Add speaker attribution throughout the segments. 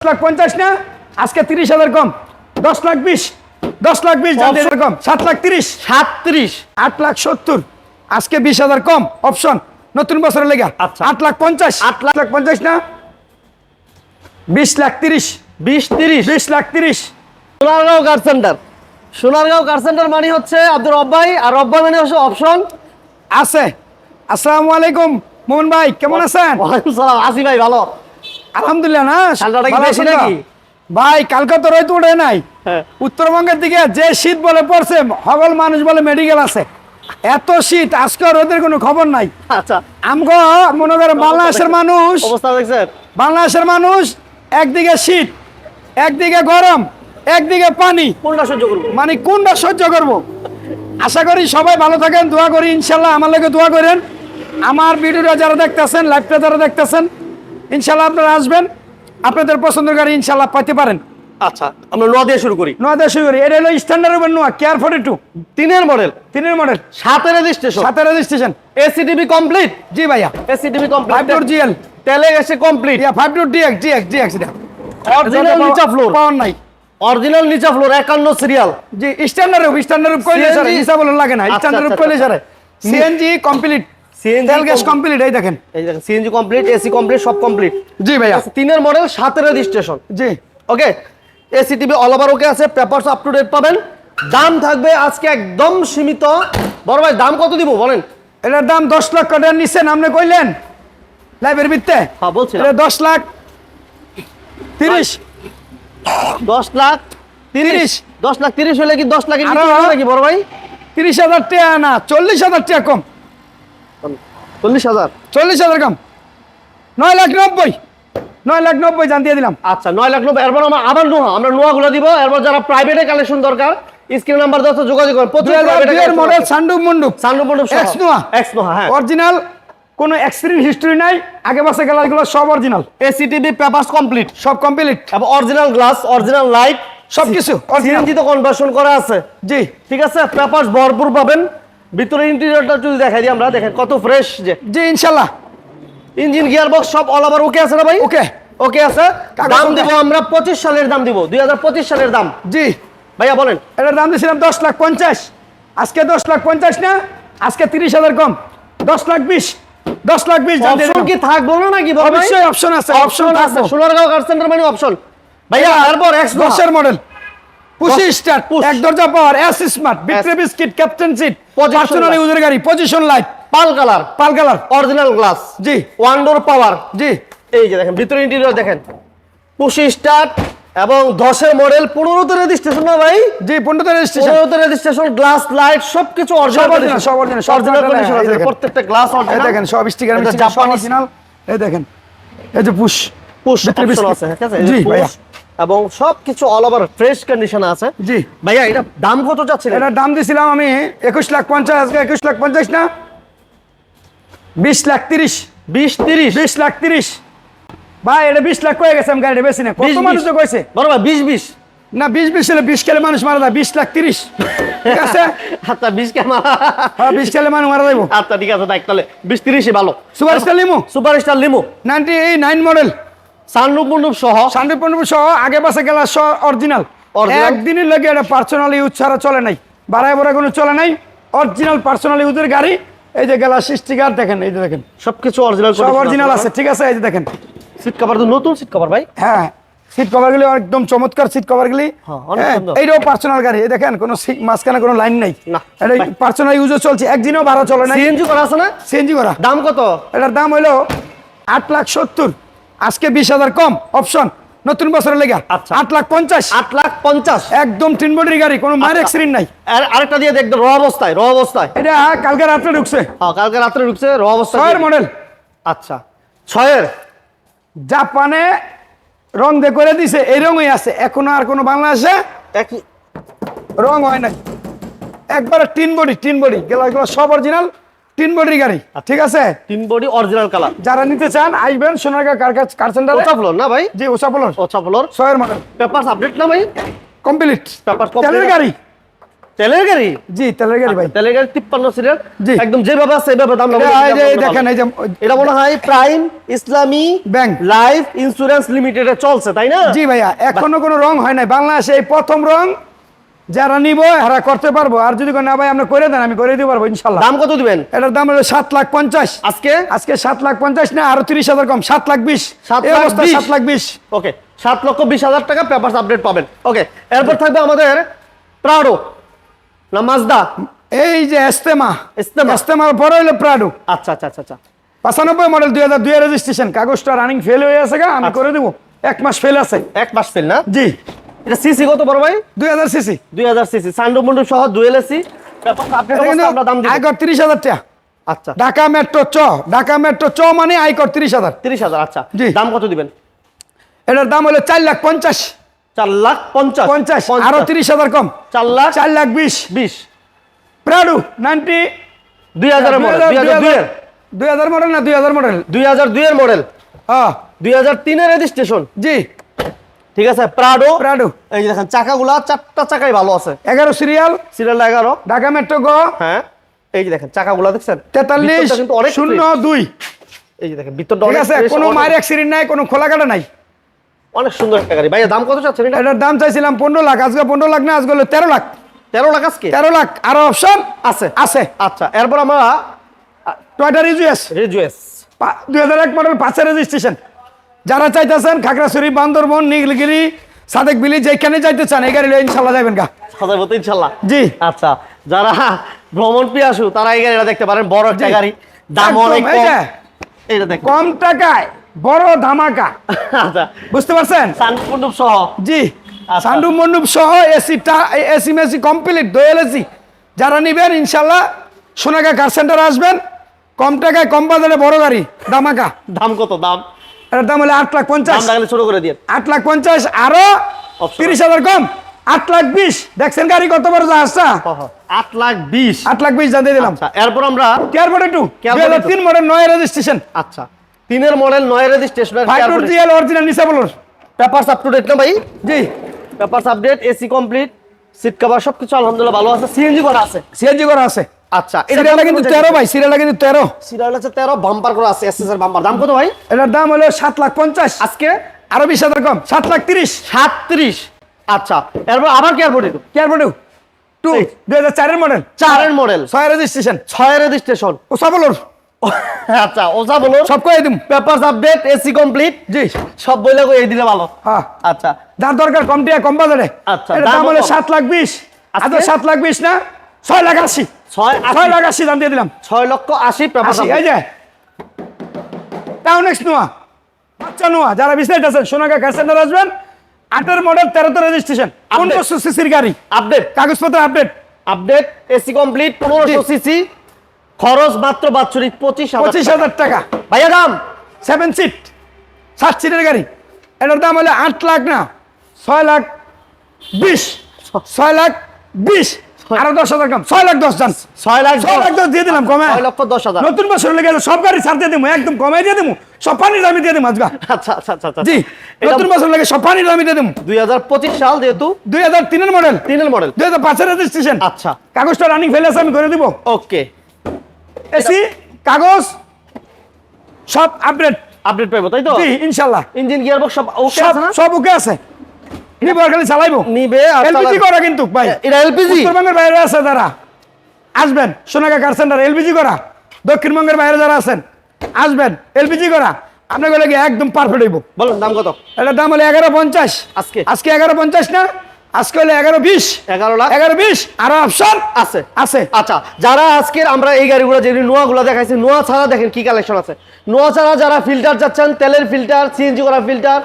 Speaker 1: লাখ পঞ্চাশ না? আজকে তিরিশ হাজার কম। দশ লাখ বিশ। দশ লাখ বিশ হাজার কম। সাত লাখ তিরিশ।
Speaker 2: সাতত্রিশ।
Speaker 1: আট লাখ সত্তর। আজকে বিশ হাজার কম। অপশন নতুন বছরের লেগা।
Speaker 2: আচ্ছা।
Speaker 1: আট লাখ পঞ্চাশ। আট লাখ লাখ পঞ্চাশ না? বিশ লাখ তিরিশ।
Speaker 2: বিশ তিরিশ।
Speaker 1: বিশ লাখ তিরিশ।
Speaker 2: Sonargaon car center Sonargaon car center মানে হচ্ছে আব্দুর রব্বাই আর রব্বাই মানে হচ্ছে অপশন।
Speaker 1: আছে। আসসালামু আলাইকুম মোহন ভাই। কেমন আছেন?
Speaker 2: ওয়ালাইকুম সালাম। আসি ভাই ভালো।
Speaker 1: আলহামদুলিল্লাহ না?
Speaker 2: ঠান্ডাটা কি বেশি নাকি?
Speaker 1: ভাই কালকে তো রোদ উঠে নাই।
Speaker 2: হ্যাঁ।
Speaker 1: উত্তরবঙ্গের দিকে যে শীত বলে পড়ছে হগল মানুষ বলে মেডিকেল আছে। এত শীত আজকে রোদের কোনো খবর নাই।
Speaker 2: আচ্ছা।
Speaker 1: আমগো মনে করেন বাংলাদেশের মানুষ বাংলাদেশের মানুষ একদিকে শীত একদিকে গরম একদিকে পানি।
Speaker 2: কোনটা সহ্য করব?
Speaker 1: মানে কোনটা সহ্য করব? আশা করি সবাই ভালো থাকেন দোয়া করি ইনশাল্লাহ আমার লোকে দোয়া করেন। আমার ভিডিওটা যারা দেখতেছেন লাইভটা যারা দেখতেছেন ইনশাল্লাহ আপনারা আসবেন আপনাদের পছন্দের গাড়ি ইনশাল্লাহ পাইতে পারেন।
Speaker 2: আচ্ছা আমরা নোয়া দিয়ে শুরু করি।
Speaker 1: নোয়া দেশ করি। এটা হলো স্ট্যান্ডার্ড উপর নোয়া কেয়ার ফোর্টি টু
Speaker 2: তিনের মডেল
Speaker 1: তিনের মডেল
Speaker 2: সাতের রেজিস্ট্রেশন
Speaker 1: সাথে রেজিস্ট্রেশন
Speaker 2: এসিটিভি কমপ্লিট
Speaker 1: জি ভাইয়া।
Speaker 2: AC TV
Speaker 1: five
Speaker 2: complete
Speaker 1: door GL
Speaker 2: তেলে গেছে কমপ্লিট
Speaker 1: ইয়া five door DX DX DX এটা
Speaker 2: অরিজিনাল নিচা ফ্লোর
Speaker 1: পাওয়ার নাই।
Speaker 2: অরিজিনাল নিচা ফ্লোর একান্ন সিরিয়াল
Speaker 1: জি স্ট্যান্ডার্ড উপ স্ট্যান্ডার্ড উপ কইলে স্যার হিসাব বলে লাগে না
Speaker 2: আচ্ছা,
Speaker 1: স্ট্যান্ডার্ড
Speaker 2: আচ্ছা,
Speaker 1: কইলে। স্যার সিএনজি কমপ্লিট
Speaker 2: সিএনজি
Speaker 1: তেল গ্যাস কমপ্লিট এই দেখেন।
Speaker 2: এই দেখেন সিএনজি কমপ্লিট এসি কমপ্লিট সব কমপ্লিট
Speaker 1: জি ভাইয়া।
Speaker 2: তিনের মডেল সাতের রেজিস্ট্রেশন
Speaker 1: জি।
Speaker 2: Okay AC TV all over okay আছে পেপারস আপ টু ডেট পাবেন। দাম থাকবে আজকে একদম সীমিত। বড় ভাই দাম কত দিব বলেন?
Speaker 1: এটার দাম দশ লক্ষ টাকা নিচ্ছেন আপনি কইলেন? লাইভের ভিত্তে
Speaker 2: হ্যাঁ
Speaker 1: এটা দশ লাখ তিরিশ।
Speaker 2: দশ লাখ তিরিশ। দশ লাখ তিরিশ হলে কি দশ নিচে নাকি বড় ভাই?
Speaker 1: তিরিশ হাজার টাকা না চল্লিশ হাজার টাকা কম।
Speaker 2: চল্লিশ হাজার?
Speaker 1: চল্লিশ হাজার কম। নয় লাখ নব্বই। নয় লাখ নব্বই জান দিয়ে দিলাম।
Speaker 2: আচ্ছা নয় লাখ নব্বই। এরপর আমরা আবার নোয়া আমরা নোয়াগুলো দিব। এরপর যারা প্রাইভেটে কালেকশন দরকার স্ক্রিন নাম্বার আছে, যোগাযোগ করুন। প্রচুর
Speaker 1: মডেল সান্ডুপ মন্ডুপ।
Speaker 2: সানরুফ মন্ডপ।
Speaker 1: এক্স নোয়া
Speaker 2: এক্স নোয়া হ্যাঁ।
Speaker 1: অরিজিনাল কোনো এক্সপিরিয়েন্স হিস্ট্রি নাই। আগে পাশে গেলাগুলো সব original
Speaker 2: AC TV papers complete
Speaker 1: সব কমপ্লিট
Speaker 2: এবং অরিজিনাল গ্লাস অরিজিনাল লাইট
Speaker 1: সবকিছু।
Speaker 2: সিএনজি তো কনভার্সন করা আছে।
Speaker 1: জি।
Speaker 2: ঠিক আছে? পেপারস ভরপুর পাবেন। ভিতরে ইন্টেরিয়রটা যদি দেখাই দিই আমরা দেখেন কত ফ্রেশ যে।
Speaker 1: জি ইনশাল্লাহ।
Speaker 2: ইঞ্জিন গিয়ার বক্স সব অল ওভার ওকে আছে না ভাই?
Speaker 1: ওকে
Speaker 2: ওকে আছে? দাম। দিব আমরা পঁচিশ সালের দাম দিব দুই সালের দাম।
Speaker 1: জি।
Speaker 2: ভাইয়া বলেন।
Speaker 1: এটার দাম দিয়েছিলাম দশ লাখ পঞ্চাশ। আজকে দশ লাখ পঞ্চাশ না? আজকে তিরিশ হাজার কম। দশ লাখ বিশ। দশ লাখ বিশ জানতে
Speaker 2: অপশন কি থাকব না নাকি?
Speaker 1: অবশ্যই অপশন আছে অপশন
Speaker 2: আছে। সোনারগাঁও কার সেন্টার মানে অপশন ভাইয়া তারপর এক্স
Speaker 1: দশের মডেল পুশি
Speaker 2: push।
Speaker 1: এক দরজা পাওয়ার এস স্মার্ট বিট্রে বিস্কিট ক্যাপ্টেন সিট পার্সোনাল। ইউজের গাড়ি পজিশন লাইট
Speaker 2: পাল কালার
Speaker 1: পাল কালার
Speaker 2: অরিজিনাল গ্লাস
Speaker 1: জি।
Speaker 2: ওয়ান ডোর পাওয়ার
Speaker 1: জি।
Speaker 2: এই যে দেখেন ভিতরে ইন্টেরিয়র দেখেন। পুশি স্টার্ট এবং দশের মডেল পনেরোতে রেজিস্ট্রেশন না ভাই?
Speaker 1: জি পনেরো রেজিস্ট্রেশন
Speaker 2: পনেরোতে রেজিস্ট্রেশন গ্লাস লাইট সবকিছু অরিজিনাল
Speaker 1: সব original, সব
Speaker 2: অরিজিনাল। প্রত্যেকটা গ্লাস অরিজিনাল
Speaker 1: দেখেন সব স্টিকার অরিজিনাল এই দেখেন। এই যে পুশ
Speaker 2: পুশ অপশন আছে ঠিক আছে?
Speaker 1: জি ভাইয়া।
Speaker 2: এবং সবকিছু অল ওভার ফ্রেশ কন্ডিশন আছে।
Speaker 1: জি।
Speaker 2: ভাইয়া এটা দাম কত যাচ্ছে
Speaker 1: এটা দাম দিছিলাম আমি একুশ লাখ পঞ্চাশ আজকে একুশ লাখ পঞ্চাশ না? বিশ লাখ তিরিশ।
Speaker 2: বিশ তিরিশ?
Speaker 1: বিশ লাখ তিরিশ। ভাই এটা বিশ লাখ কয়ে গেছে আমি গাড়িটা বেশি না কত মানুষ তো কইছে?
Speaker 2: বড় ভাই বিশ বিশ।
Speaker 1: না বিশ বিশ হলে বিশ খেলে মানুষ মারা যায় বিশ লাখ তিরিশ। ঠিক আছে?
Speaker 2: আচ্ছা বিশ কেমন
Speaker 1: হ্যাঁ বিশ খেলে মানুষ মারা যাব
Speaker 2: আচ্ছা ঠিক আছে তাহলে বিশ তিরিশই ভালো।
Speaker 1: Super star limo?
Speaker 2: Super star limo.
Speaker 1: Ninety nine model.
Speaker 2: Sunroof moonroof সহ?
Speaker 1: সানডে পনেরো সহ আগে পাশে গেলা অরিজিনাল।
Speaker 2: Original?
Speaker 1: একদিনের লাগে এটা পার্সোনাল ইউজ ছাড়া চলে নাই। বাড়ায় বড়া কোনো চলে নাই। অরিজিনাল পার্সোনাল ইউজের গাড়ি। এই যে গেলা স্টিকার দেখেন এই যে দেখেন।
Speaker 2: সবকিছু অরিজিনাল
Speaker 1: সব অরিজিনাল আছে ঠিক আছে এই যে দেখেন।
Speaker 2: সিট কভার তো নতুন সিট কভার ভাই।
Speaker 1: হ্যাঁ সিট কভার গুলি একদম চমৎকার সিট কভার গুলি।
Speaker 2: হ্যাঁ,
Speaker 1: এইটাও পার্সোনাল গাড়ি দেখেন কোনো মাঝখানে কোনো লাইন নাই। এটা। পার্সোনাল ইউজও চলছে একদিনও ভাড়া চলে নাই।
Speaker 2: সিএনজি করা আছে না?
Speaker 1: সিএনজি করা।
Speaker 2: দাম কত?
Speaker 1: এটার দাম হইল আট লাখ সত্তর। আজকে বিশ হাজার কম অপশন নতুন বছরের লেগা
Speaker 2: আচ্ছা।
Speaker 1: আট লাখ পঞ্চাশ।
Speaker 2: আট লাখ পঞ্চাশ।
Speaker 1: একদম তিন বডির গাড়ি কোনো মায়ের
Speaker 2: আচ্ছা।
Speaker 1: অ্যাক্সিডেন্ট নাই।
Speaker 2: আর আরেকটা দিয়ে দেখবেন র অবস্থায় র অবস্থায়।
Speaker 1: এটা কালকে রাত্রে ঢুকছে।
Speaker 2: হ্যাঁ কালকে রাত্রে ঢুকছে র অবস্থায়
Speaker 1: ছয়ের মডেল
Speaker 2: আচ্ছা। ছয়ের?
Speaker 1: জাপানে রং দিয়ে করে দিছে এই রঙই আছে। এখনও আর কোনো বাংলাদেশে
Speaker 2: একই।
Speaker 1: রং হয় নাই। একবারে তিন বডি তিন বডি। গেলা এগুলো সব অরিজিনাল তিন বডির গাড়ি ঠিক আছে?
Speaker 2: তিন বডি অরিজিনাল কালার
Speaker 1: যারা নিতে চান আসবেন সোনারগাঁ কার কার সেন্টারে
Speaker 2: ওটা ফ্লোর না ভাই?
Speaker 1: জি
Speaker 2: ওটা ফ্লোর।
Speaker 1: ছয়ের মডেল
Speaker 2: পেপারস আপডেট না ভাই?
Speaker 1: কমপ্লিট। তেলের গাড়ি।
Speaker 2: তেলের গাড়ি?
Speaker 1: জি তেলের গাড়ি ভাই।
Speaker 2: তেলের গাড়ি তিপ্পান্ন সিটের
Speaker 1: জি।
Speaker 2: একদম যেভাবে আছে সেভাবে দাম
Speaker 1: এই যে দেখেন এই যে
Speaker 2: এটা মনে হয় প্রাইম ইসলামী
Speaker 1: ব্যাংক
Speaker 2: লাইফ ইন্স্যুরেন্স লিমিটেডে চলছে তাই না?
Speaker 1: জি ভাইয়া এখনও কোনো রং হয় নাই। বাংলাদেশে এই প্রথম রং যারা নিব এরা করতে পারব। আর যদি না ভাই আপনি করে দেন আমি করে দিতে পারব ইনশাল্লাহ।
Speaker 2: দাম কত দিবেন?
Speaker 1: এটার দাম হলো সাত লাখ পঞ্চাশ।
Speaker 2: আজকে?
Speaker 1: আজকে সাত লাখ পঞ্চাশ না আরও তিরিশ হাজার কম সাত লাখ বিশ।
Speaker 2: সাত লাখ বিশ।
Speaker 1: সাত লাখ বিশ।
Speaker 2: ওকে সাত লক্ষ বিশ হাজার টাকা পেপার আপডেট পাবেন। ওকে এরপর থাকবে আমাদের প্রাডো না মাজদা?
Speaker 1: এই যে এস্তেমা।
Speaker 2: ইস্তেমা।
Speaker 1: এস্তেমার পরে হলো প্রাডো।
Speaker 2: আচ্ছা আচ্ছা আচ্ছা আচ্ছা।
Speaker 1: পঁচানব্বই মডেল দুই হাজার দুই রেজিস্ট্রেশন কাগজটা রানিং ফেল হয়ে আছে গা আমি
Speaker 2: আচ্ছা।
Speaker 1: করে দেবো। এক মাস ফেল আছে।
Speaker 2: এক মাস ফেল না?
Speaker 1: জি।
Speaker 2: এটা সিসি কত বড় ভাই
Speaker 1: দুই হাজার সিসি
Speaker 2: দুই হাজার সিসি সান্ডু মুন্ডু সহ দুয়েল এসি আমরা দাম দিব
Speaker 1: আয়কর তিরিশ হাজার টাকা
Speaker 2: আচ্ছা
Speaker 1: ঢাকা মেট্রো চ ঢাকা মেট্রো চ মানে হাজার
Speaker 2: তিরিশ হাজার আচ্ছা দাম কত দিবেন
Speaker 1: এটার দাম হলো চার লাখ পঞ্চাশ
Speaker 2: চার লাখ পঞ্চাশ
Speaker 1: পঞ্চাশ আরও তিরিশ হাজার কম
Speaker 2: চার লাখ
Speaker 1: চার লাখ বিশ
Speaker 2: বিশ
Speaker 1: প্রাডু নাইনটি
Speaker 2: দুই হাজার মডেল দুই হাজার দুইয়ের
Speaker 1: দুই হাজার মডেল না দুই হাজার মডেল
Speaker 2: দুই হাজার দুইয়ের মডেল
Speaker 1: হ্যাঁ
Speaker 2: দুই হাজার তিনের রেজিস্ট্রেশন
Speaker 1: জি
Speaker 2: ঠিক আছে? প্রাডো
Speaker 1: প্রাডো
Speaker 2: এই যে দেখেন চাকাগুলা চারটা চাকাই ভালো আছে।
Speaker 1: এগারো সিরিয়াল
Speaker 2: সিরিয়াল এগারো।
Speaker 1: ঢাকা মেট্রো গ
Speaker 2: হ্যাঁ। এই যে দেখেন চাকাগুলা দেখছেন?
Speaker 1: তেতাল্লিশ
Speaker 2: কিন্তু অনেক
Speaker 1: শূন্য। দুই।
Speaker 2: এই যে দেখেন ভিতরটা
Speaker 1: ঠিক আছে কোনো মায়ের অ্যাক্সিডেন্ট নাই কোনো খোলা কাটা নাই।
Speaker 2: অনেক সুন্দর একটা গাড়ি। ভাইয়া দাম কত চাচ্ছেন এটা?
Speaker 1: এটার দাম চাইছিলাম পনেরো লাখ আজকে পনেরো লাখ না আজকে হলো তেরো লাখ।
Speaker 2: তেরো লাখ আজকে?
Speaker 1: তেরো লাখ। আরও অপশন
Speaker 2: আছে।
Speaker 1: আছে।
Speaker 2: আচ্ছা এরপর আমরা
Speaker 1: টয়টা রিজুয়েস
Speaker 2: রেজুয়েস
Speaker 1: দুই হাজার এক মডেল পাঁচের রেজিস্ট্রেশন যারা চাইতেছেন খাগড়াছড়ি বান্দরবন নীলগিরি সাদেক বিলি যেখানে যাইতে চান এই গাড়ি ইনশাল্লাহ যাবেন গা।
Speaker 2: সাদা মতো ইনশাল্লাহ?
Speaker 1: জি।
Speaker 2: আচ্ছা যারা ভ্রমণ পিয়াসু তারা এই গাড়িটা দেখতে পারেন বড় একটা গাড়ি। দাম অনেক কম। এইটা দেখ।
Speaker 1: কম টাকায় বড় ধামাকা।
Speaker 2: আচ্ছা।
Speaker 1: বুঝতে পারছেন?
Speaker 2: সানকুন্ডুপ সহ।
Speaker 1: জি।
Speaker 2: আচ্ছা।
Speaker 1: সান্ডু মন্ডুপ সহ এসিটা এসি মেসি কমপ্লিট দোয়েল এসি। যারা নিবেন ইনশাল্লাহ সোনাগা কার সেন্টার আসবেন। কম টাকায় কম বাজারে বড় গাড়ি ধামাকা।
Speaker 2: দাম কত? দাম?
Speaker 1: এটার দাম হলো আট লাখ পঞ্চাশ।
Speaker 2: ছোট করে দিয়ে।
Speaker 1: আট লাখ পঞ্চাশ
Speaker 2: আরও
Speaker 1: তিরিশ হাজার কম। আট লাখ বিশ। দেখছেন গাড়ি কত বড় আসছা
Speaker 2: আট লাখ বিশ।
Speaker 1: আট লাখ বিশ জানিয়ে দিলাম।
Speaker 2: আচ্ছা এরপর আমরা
Speaker 1: কেয়ার ফোর্টি টু
Speaker 2: Care
Speaker 1: দুই হাজার
Speaker 2: 42
Speaker 1: তিন মডেল নয় রেজিস্ট্রেশন
Speaker 2: আচ্ছা তিনের মডেল নয় রেজিস্ট্রেশনের
Speaker 1: ফাইভ টু জিএল অরিজিনাল নিচে বলুন
Speaker 2: পেপারস আপ টু ডেট না ভাই?
Speaker 1: জি।
Speaker 2: Papers update AC complete seat cover সবকিছু আলহামদুলিল্লাহ ভালো আছে। সিএনজি করা আছে।
Speaker 1: সিএনজি করা আছে।
Speaker 2: আচ্ছা
Speaker 1: সিরিয়ালটা কিন্তু তেরো ভাই সিরিয়ালটা কিন্তু
Speaker 2: সিরিয়াল আছে তেরো বাম্পার করা আছে এসএসআর বাম্পার দাম কত ভাই?
Speaker 1: এটার দাম হলো সাত লাখ পঞ্চাশ।
Speaker 2: আজকে?
Speaker 1: আরও বিশ হাজার কম সাত লাখ তিরিশ।
Speaker 2: সাতত্রিশ। আচ্ছা এরপর আবার কেয়ার
Speaker 1: কেয়ার টু মডেল
Speaker 2: মডেল
Speaker 1: ছয় রেজিস্ট্রেশন
Speaker 2: ছয় রেজিস্ট্রেশন
Speaker 1: ও সবলোর
Speaker 2: আচ্ছা বলো
Speaker 1: সব দিম।
Speaker 2: পেপারস আপডেট এসি কমপ্লিট
Speaker 1: জি।
Speaker 2: সব বইলে দিলে ভালো।
Speaker 1: হ্যাঁ।
Speaker 2: আচ্ছা।
Speaker 1: যার দরকার কম কম বাজারে।
Speaker 2: আচ্ছা,
Speaker 1: দাম হলো লাখ বিশ।
Speaker 2: আজকে?
Speaker 1: আচ্ছা সাত লাখ বিশ না ছয় লাখ আশি।
Speaker 2: ছয়।
Speaker 1: ছয় লাখ আশি দাম দিয়ে দিলাম।
Speaker 2: ছয় লক্ষ আশি
Speaker 1: আশি এই যে। Town ace Noah. বাচ্চা নোয়া যারা বিস্তারিত আছেন সোনাগা কার সেন্টার আসবেন। আটের মডেল তেরোতে রেজিস্ট্রেশন পনেরোশো সিসির গাড়ি।
Speaker 2: আপডেট
Speaker 1: কাগজপত্র আপডেট
Speaker 2: আপডেট এসি কমপ্লিট পনেরোশো সিসি খরচ মাত্র বাৎসরিক পঁচিশ
Speaker 1: পঁচিশ
Speaker 2: হাজার
Speaker 1: টাকা।
Speaker 2: ভাইয়া দাম?
Speaker 1: সেভেন সিট সাত সিটের গাড়ি। এটার দাম হলো আট লাখ না ছয় লাখ বিশ। ছয় লাখ বিশ। আরও দশ হাজার কম। ছয় লাখ দশ জান
Speaker 2: ছয় লাখ
Speaker 1: ছয় লাখ দশ দিয়ে দিলাম কমে।
Speaker 2: ছয় লক্ষ দশ হাজার।
Speaker 1: নতুন বছর লেগে সব গাড়ি ছাড় দিয়ে দেবো একদম কমাই দিয়ে দেবো সব পানির দামি দিয়ে দেবো আজকে।
Speaker 2: আচ্ছা আচ্ছা আচ্ছা আচ্ছা।
Speaker 1: জি নতুন বছর লেগে সব পানির দামি দিয়ে দেবো
Speaker 2: দুই হাজার পঁচিশ সাল যেহেতু।
Speaker 1: দুই হাজার তিনের মডেল।
Speaker 2: তিনের মডেল।
Speaker 1: দুই হাজার পাঁচের রেজিস্ট্রেশন
Speaker 2: আচ্ছা।
Speaker 1: কাগজটা রানিং ফেলে আছে আমি করে দিব।
Speaker 2: ওকে।
Speaker 1: এসি কাগজ সব আপডেট
Speaker 2: আপডেট পাইবো তাই তো?
Speaker 1: জি ইনশাল্লাহ।
Speaker 2: ইঞ্জিন গিয়ার বক্স সব ওকে আছে
Speaker 1: সব ওকে আছে। নিব খালি চালাইবো?
Speaker 2: নিবে
Speaker 1: এলপিজি করা কিন্তু ভাই।
Speaker 2: এটা এলপিজি?
Speaker 1: উত্তরবঙ্গের বাইরে আছে যারা। আসবেন সোনাগা কার সেন্টার এলপিজি করা। দক্ষিণবঙ্গের বাইরে যারা আছেন আসবেন এলপিজি করা। আপনাকে একদম পারফেক্ট হইব।
Speaker 2: বলুন দাম কত?
Speaker 1: এটার দাম হলো এগারো পঞ্চাশ।
Speaker 2: আজকে?
Speaker 1: আজকে এগারো পঞ্চাশ না? আজকে হলো এগারো বিশ।
Speaker 2: এগারো লাখ।
Speaker 1: এগারো বিশ। আরও অপশন
Speaker 2: আছে।
Speaker 1: আছে।
Speaker 2: আচ্ছা যারা আজকের আমরা এই গাড়িগুলো যে নোয়াগুলো দেখাইছি নোয়া ছাড়া দেখেন কি কালেকশন আছে? নোয়া ছাড়া যারা ফিল্টার চাচ্ছেন তেলের ফিল্টার সিএনজি করা ফিল্টার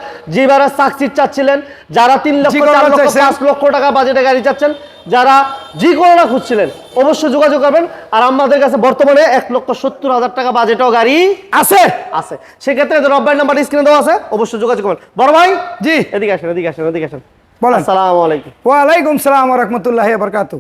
Speaker 2: সাকসিট চাচ্ছিলেন যারা তিন লক্ষ চার লক্ষ পাঁচ লক্ষ টাকা বাজেটে গাড়ি চাচ্ছেন যারা জি করোনা খুঁজছিলেন অবশ্যই যোগাযোগ করবেন। আর আমাদের কাছে বর্তমানে এক লক্ষ সত্তর হাজার টাকা বাজেটেও গাড়ি
Speaker 1: আছে।
Speaker 2: আছে। সেক্ষেত্রে রব্বাই নাম্বার স্ক্রিনে দেওয়া আছে অবশ্যই যোগাযোগ করবেন। বড় ভাই?
Speaker 1: জি।
Speaker 2: এদিকে আসেন এদিকে আসেন এদিকে আসেন।
Speaker 1: বলেন।
Speaker 2: আসসালামু আলাইকুম।
Speaker 1: ওয়ালাইকুম সালাম ওয়া বরকাত